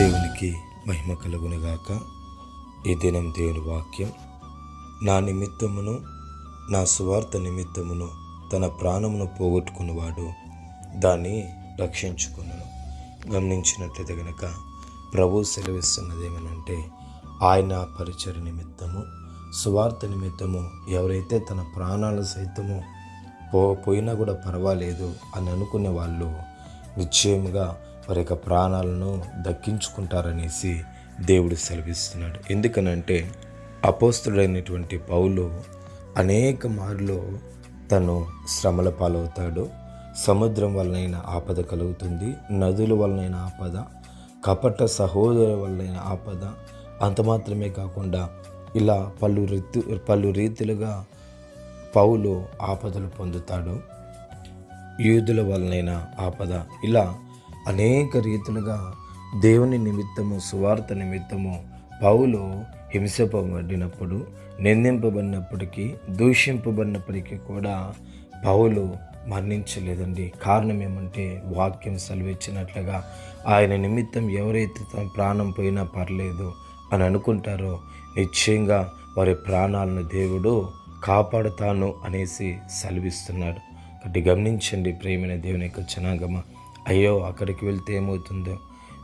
దేవునికి మహిమ కలుగునుగాక. ఈ దినం దేవుని వాక్యం. నా నిమిత్తమును నా స్వార్థ నిమిత్తమును తన ప్రాణమును పోగొట్టుకున్నవాడు దాన్ని రక్షించుకున్నాను. గమనించినట్లయితే గనక ప్రభు సెలవిస్తున్నది ఏమనంటే ఆయన పరిచయ నిమిత్తము స్వార్థ నిమిత్తము ఎవరైతే తన ప్రాణాలు సైతము పో పోయినా కూడా పర్వాలేదు అని అనుకునే వాళ్ళు నిశ్చయముగా వారి యొక్క ప్రాణాలను దక్కించుకుంటారనేసి దేవుడు సెలవిస్తున్నాడు. ఎందుకనంటే అపోస్తుడైనటువంటి పౌలు అనేక మార్లు తను శ్రమల పాలవుతాడు. సముద్రం వలనైన ఆపద కలుగుతుంది. నదుల వలనైన ఆపద. కపట సహోదరు వలనైన ఆపద. అంత మాత్రమే కాకుండా ఇలా పలు రీతు పలు రీతిలుగా పౌలు ఆపదలు పొందుతాడు. యూదుల వలనైన ఆపద. ఇలా అనేక రీతులుగా దేవుని నిమిత్తము సువార్త నిమిత్తము పౌలు హింసపబడినప్పుడు నిందింపబడినప్పటికీ దూషింపబడినప్పటికీ కూడా పౌలు మరణించలేదండి. కారణం ఏమంటే వాక్యం సెలవిచ్చినట్లుగా ఆయన నిమిత్తం ఎవరైతే తన ప్రాణం పోయినా పర్లేదు అని అనుకుంటారో నిశ్చయంగా వారి ప్రాణాలను దేవుడు కాపాడుతాను అనేసి సెలవిస్తున్నాడు. కాబట్టి గమనించండి ప్రేమైన దేవుని యొక్క జనాగమ. అయ్యో అక్కడికి వెళ్తే ఏమవుతుందో?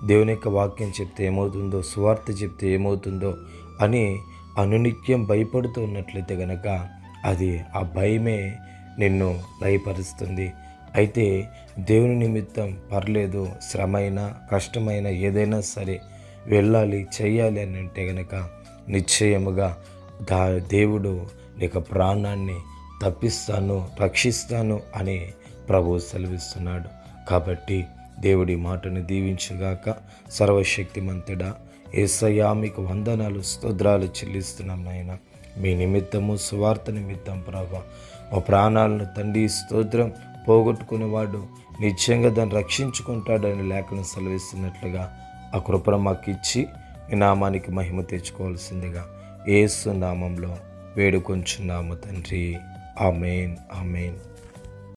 దేవుని యొక్క వాక్యం చెప్తే ఏమవుతుందో? సువార్త చెప్తే ఏమవుతుందో? అని అనునిత్యం భయపడుతూ ఉన్నట్లయితే గనక అది ఆ భయమే నిన్ను లయపరుస్తుంది అయితే దేవుని నిమిత్తం పర్లేదు శ్రమైన కష్టమైన ఏదైనా సరే వెళ్ళాలి చేయాలి అని అంటే గనక నిశ్చయముగా దా దేవుడు నీకు ప్రాణాన్ని తప్పిస్తాను రక్షిస్తాను అని ప్రభు సెలవిస్తున్నాడు. కాబట్టి దేవుడి మాటను దీవించుగాక సర్వశక్తిమంతుడా ఏసయ్యా మీకు వందనాలు స్తోత్రాలు చెల్లిస్తున్నాం నాయన. మీ నిమిత్తము సువార్త నిమిత్తం ప్రభా. మా ప్రాణాలను తండ్రి స్తోత్రం పోగొట్టుకునేవాడు నిశ్చయంగా దాన్ని రక్షించుకుంటాడని లేఖను సెలవిస్తున్నట్లుగా ఆ కృపణ మాకు ఇచ్చి మీ నామానికి మహిమ తెచ్చుకోవాల్సిందిగా ఏసు నామంలో వేడుకొంచున్నాము తండ్రి. Amen amen.